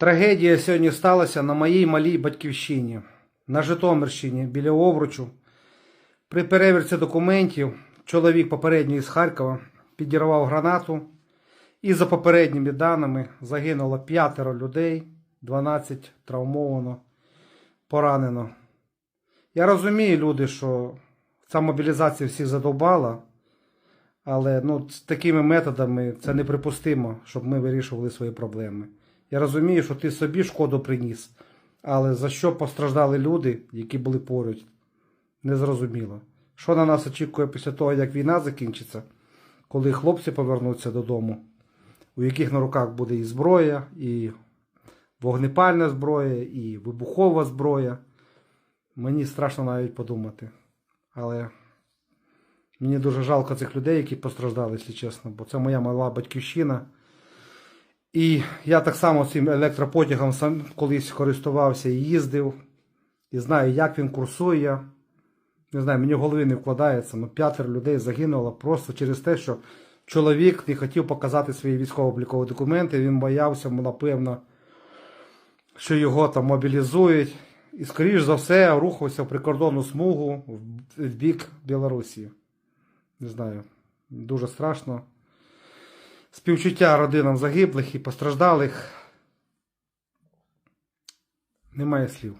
Трагедія сьогодні сталася на моїй малій батьківщині, на Житомирщині, біля Овручу. При перевірці документів чоловік попередньо із Харкова підірвав гранату, і за попередніми даними загинуло п'ятеро людей, 12 травмовано, поранено. Я розумію, люди, що ця мобілізація всіх задовбала, але ну, такими методами це неприпустимо, щоб ми вирішували свої проблеми. Я розумію, що ти собі шкоду приніс, але за що постраждали люди, які були поруч, незрозуміло. Що на нас очікує після того, як війна закінчиться, коли хлопці повернуться додому, у яких на руках буде і зброя, і вогнепальна зброя, і вибухова зброя. Мені страшно навіть подумати. Але мені дуже жалко цих людей, які постраждали, якщо чесно, бо це моя мала батьківщина. І я так само цим електропотягом сам колись користувався і їздив, і знаю, як він курсує. Не знаю, мені в голові не вкладається. Ну, п'ятеро людей загинуло просто через те, що чоловік не хотів показати свої військово-облікові документи. Він боявся, напевно, що його там мобілізують. І, скоріш за все, рухався в прикордонну смугу в бік Білорусі. Не знаю, дуже страшно. Співчуття родинам загиблих і постраждалих. Немає слів.